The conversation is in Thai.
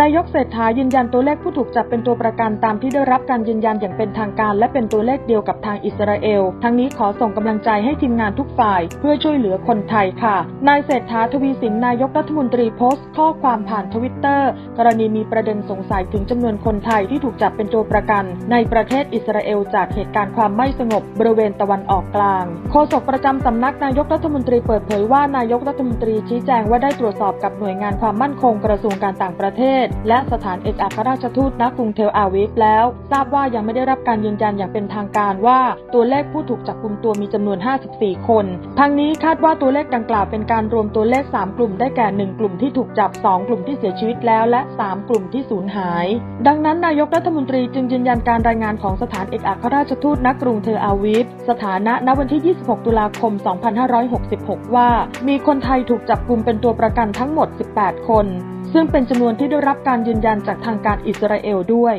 นายกเศรษฐายืนยันตัวเลขผู้ถูกจับเป็นตัวประกันตามที่ได้รับการยืนยันอย่างเป็นทางการและเป็นตัวเลขเดียวกับทางอิสราเอล ทั้งนี้ขอส่งกำลังใจให้ทีมงานทุกฝ่าย เพื่อช่วยเหลือคนไทยค่ะ นายเศรษฐาทวีสินนายกรัฐมนตรีโพสต์ ข้อความผ่านทวิตเตอร์กรณีมีประเด็นสงสัยถึงจำนวนคนไทยที่ถูกจับเป็นตัวประกัน ในประเทศอิสราเอลจากเหตุการณ์ความไม่สงบบริเวณตะวันออกกลาง โฆษกประจำสำนักนายกรัฐมนตรีเปิดเผยว่านายกรัฐมนตรีชี้แจงว่าได้ตรวจสอบกับหน่วยงานความมั่นคงกระทรวงการต่างประเทศและสถานเอกอัครราชทูตณกรุงเทลอาวิฟแล้ว ทราบว่ายังไม่ได้รับการยืนยันอย่างเป็นทางการว่าตัวเลขผู้ถูกจับกลุ่มตัวมีจำนวน 54 คนทั้งนี้คาดว่าตัวเลขดังกล่าวเป็นการรวมตัวเลข 3 กลุ่มได้แก่ 1 กลุ่มที่ถูกจับ 2 กลุ่มที่เสียชีวิตแล้วและ 3 กลุ่มที่สูญหาย ดังนั้นนายกรัฐมนตรีจึงยืนยันการรายงานของสถานเอกอัครราชทูตณกรุงเทลอาวิฟสถานะณวันที่ 26 ตุลาคม 2566 ว่า มีคนไทยถูกจับกลุ่มเป็นตัวประกันทั้งหมด 18 คน ซึ่งเป็นจำนวนที่ได้รับการยืนยันจากทางการอิสราเอลด้วย